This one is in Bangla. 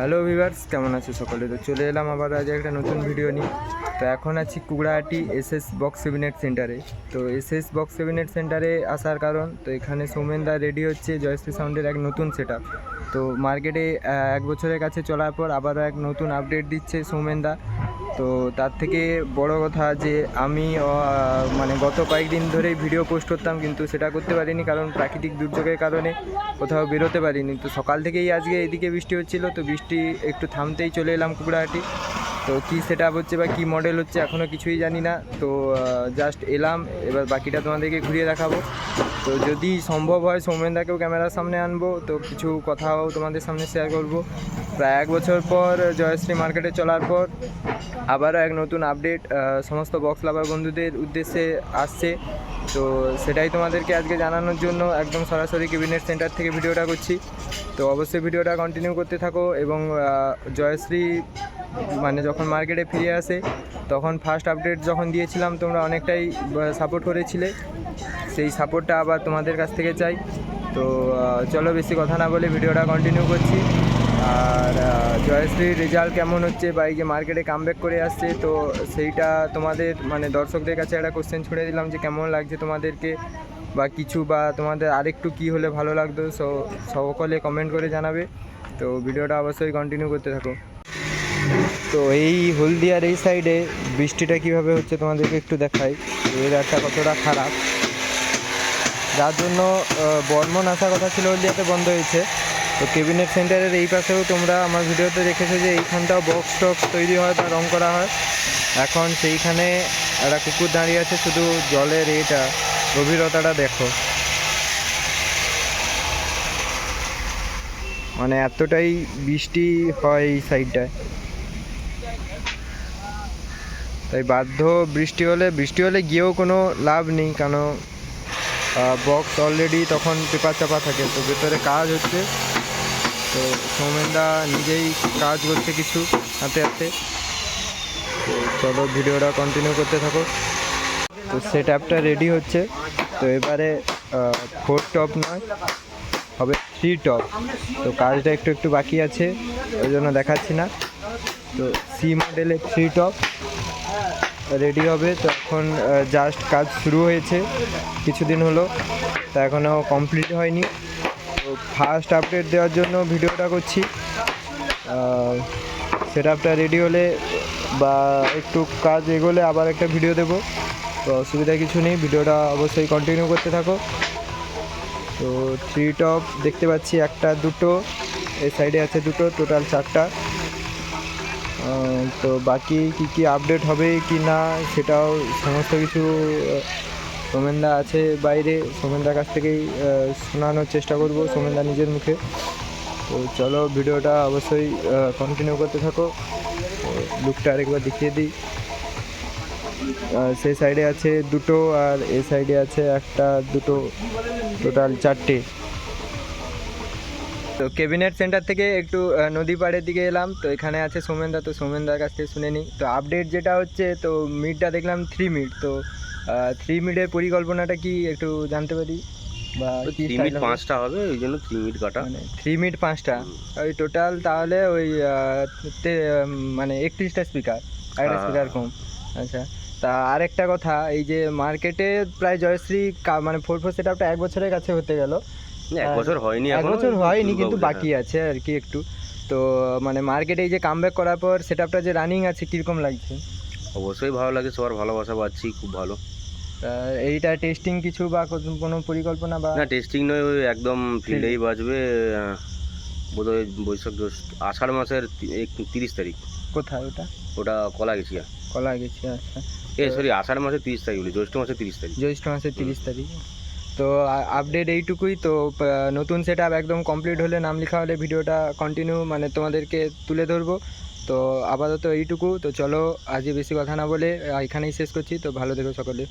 হ্যালো ভিভার্স কেমন আছো সকলে? তো চলে এলাম আবার আজ একটা নতুন ভিডিও নিয়ে। তো এখন আছি কুগড়াহাটি এস এস বক্স সেভিনেট সেন্টারে। তো এস এস বক্স সেভিনেট সেন্টারে আসার কারণ, তো এখানে সৌমেনদা রেডি হচ্ছে জয়শ্রী সাউন্ডের এক নতুন সেট তো মার্কেটে এক বছরের কাছে চলার পর আবারও এক নতুন আপডেট দিচ্ছে সৌমেনদা তো তার থেকে বড় কথা যে আমি মানে গত কয়েকদিন ধরেই ভিডিও পোস্ট করতাম, কিন্তু সেটা করতে পারিনি কারণ প্রাকৃতিক দুর্যোগের কারণে কোথাও বেরোতে পারিনি। তো সকাল থেকেই আজকে এদিকে বৃষ্টি হচ্ছিল, তো বৃষ্টি একটু থামতেই চলে এলাম কুকুরাহাটি তো কী সেট হচ্ছে বা কী মডেল হচ্ছে এখনও কিছুই জানি না। তো জাস্ট এলাম, এবার বাকিটা তোমাদেরকে ঘুরিয়ে দেখাবো। তো যদি সম্ভব হয় সৌমেনদাকেও ক্যামেরার সামনে আনব, তো কিছু কথাও তোমাদের সামনে শেয়ার করব। প্রায় এক বছর পর জয়শ্রী মার্কেটে চলার পর আবারও এক নতুন আপডেট সমস্ত বক্স লাভার বন্ধুদের উদ্দেশ্যে আসছে। তো সেটাই তোমাদেরকে আজকে জানানোর জন্য একদম সরাসরি কেবিনেট সেন্টার থেকে ভিডিওটা করছি। তো অবশ্যই ভিডিওটা কন্টিনিউ করতে থাকো এবং জয়শ্রী মানে যখন মার্কেটে ফিরে আসে, তখন ফার্স্ট আপডেট যখন দিয়েছিলাম, তোমরা অনেকটাই সাপোর্ট করেছিলে। সেই সাপোর্টটা আবার তোমাদের কাছ থেকে চাই। তো চলো বেশি কথা না বলে ভিডিওটা কন্টিনিউ করছি। আর জয়শ্রীর রেজাল্ট কেমন হচ্ছে বা এই যে মার্কেটে কামব্যাক করে আসছে, তো সেইটা তোমাদের মানে দর্শকদের কাছে একটা কোশ্চেন ছুড়ে দিলাম যে কেমন লাগছে তোমাদেরকে বা কিছু বা তোমাদের আরেকটু কি হলে ভালো লাগতো সো সকলে কমেন্ট করে জানাবে। তো ভিডিওটা অবশ্যই কন্টিনিউ করতে থাকো। তো এই হলদিয়ার এই সাইডে বৃষ্টিটা কীভাবে হচ্ছে তোমাদেরকে একটু দেখাই। ওয়েদারটা কতটা খারাপ। যার জন্য বর্মন আসার কথা ছিল হলদিয়াতে বন্ধ হয়েছে। তো কেবিনেট সেন্টারের এই পাশেও তোমরা আমার ভিডিওতে দেখেছ যে এইখানটাও বক্স টক্স তৈরি হয় বা রং করা হয়। এখন সেইখানে একটা কুকুর দাঁড়িয়ে আছে, শুধু জলের এটা, গভীরতাটা দেখো। মানে এতটাই বৃষ্টি হয় এই সাইডটায় তাই বাধ্য বৃষ্টি হলে বৃষ্টি হলে গিয়েও কোনো লাভ নেই, কেন বক্স অলরেডি তখন পেপার চাপা থাকে, তো ভেতরে কাজ হচ্ছে। তো সৌমেনদা নিজেই কাজ করছে কিছু, হাতে হাতে। তো চলো ভিডিওটা কন্টিনিউ করতে থাকো। তো সেট অ্যাপটা রেডি হচ্ছে। তো এবারে ফোর টপ নয়, হবে থ্রি টপ তো কাজটা একটু একটু বাকি আছে, ওই জন্য দেখাচ্ছি না। তো সি মডেলের থ্রি টপ রেডি হবে। তো এখন জাস্ট কাজ শুরু হয়েছে। কিছুদিন হলো, তা এখনও কমপ্লিট হয়নি। তো ফার্স্ট আপডেট দেওয়ার জন্য ভিডিওটা করছি। সেট আপটা রেডি হলে বা একটু কাজ এগোলে আবার একটা ভিডিও দেবো। তো অসুবিধা কিছু নেই ভিডিওটা অবশ্যই কন্টিনিউ করতে থাকো। তো থ্রি টপ দেখতে পাচ্ছি, একটা, দুটো। এই সাইডে আছে দুটো টোটাল চারটা। তো বাকি কি কি আপডেট হবে কি না সেটাও সমস্ত কিছু সোমেনদা আছে বাইরে, সোমেনদার কাছ থেকেই শোনানোর চেষ্টা করব সোমেনদা নিজের মুখে। তো চলো ভিডিওটা অবশ্যই কন্টিনিউ করতে থাকো। লুকটা আরেকবার দেখিয়ে দিই। সেই সাইডে আছে দুটো আর এ সাইডে আছে একটা, দুটো টোটাল চারটে। তো ক্যাবিনেট সেন্টার থেকে একটু নদী পাড়ের দিকে এলাম তো এখানে আছে সোমেনদা তো সোমেনদার কাছ থেকে শুনে নিই। তো আপডেট যেটা হচ্ছে তো মিডটা দেখলাম থ্রি মিড তো থ্রি মিডের পরিকল্পনাটা কি একটু জানতে পারি? বা থ্রি মিট পাঁচটা হবে ওই জন্য থ্রি মিট কাটা। মানে থ্রি মিড পাঁচটা। ওই টোটাল তাহলে ওই মানে একত্রিশটা স্পিকার একটা। স্পিকার কম। আচ্ছা তা আরেকটা কথা এই যে মার্কেটে প্রায় জয়শ্রী মানে ফোর ফোর সেট আপটা এক বছরের কাছে হতে গেল। এক বছর হয়নি এক বছর হয়নি কিন্তু বাকি আছে আর কি একটু। তো মানে মার্কেটে এই যে কামব্যাক করার পর সেট আপটা যে রানিং আছে কীরকম লাগছে। অবশ্যই ভালো লাগে সবার ভালোবাসা পাচ্ছি খুব ভালো। এইটা টেস্টিং কিছু বা কোনো- পরিকল্পনা বা? না টেস্টিং নয় ওই একদম ফিল্ডেই বাজবে বোধহয় বৈশাখ জ্যৈষ্ঠ আষাঢ় মাসের তিরিশ তারিখ। কোথায় ওটা? ওটা কলা গেছিয়া কলা গেছি আচ্ছা। এ সরি আষাঢ় মাসের তিরিশ তারিখ বলি জ্যৈষ্ঠ মাসের তিরিশ তারিখ। জ্যৈষ্ঠ মাসের তিরিশ তারিখ। তো আপডেট এইটুকুই। তো নতুন সেট একদম কমপ্লিট হলে নাম লেখা হলে ভিডিওটা কন্টিনিউ মানে তোমাদেরকে তুলে ধরবো। তো, আপাতত এইটুকু। তো চলো আজকে বেশি কথা না বলে এখানেই শেষ করছি। তো ভালো থেকো সকলে।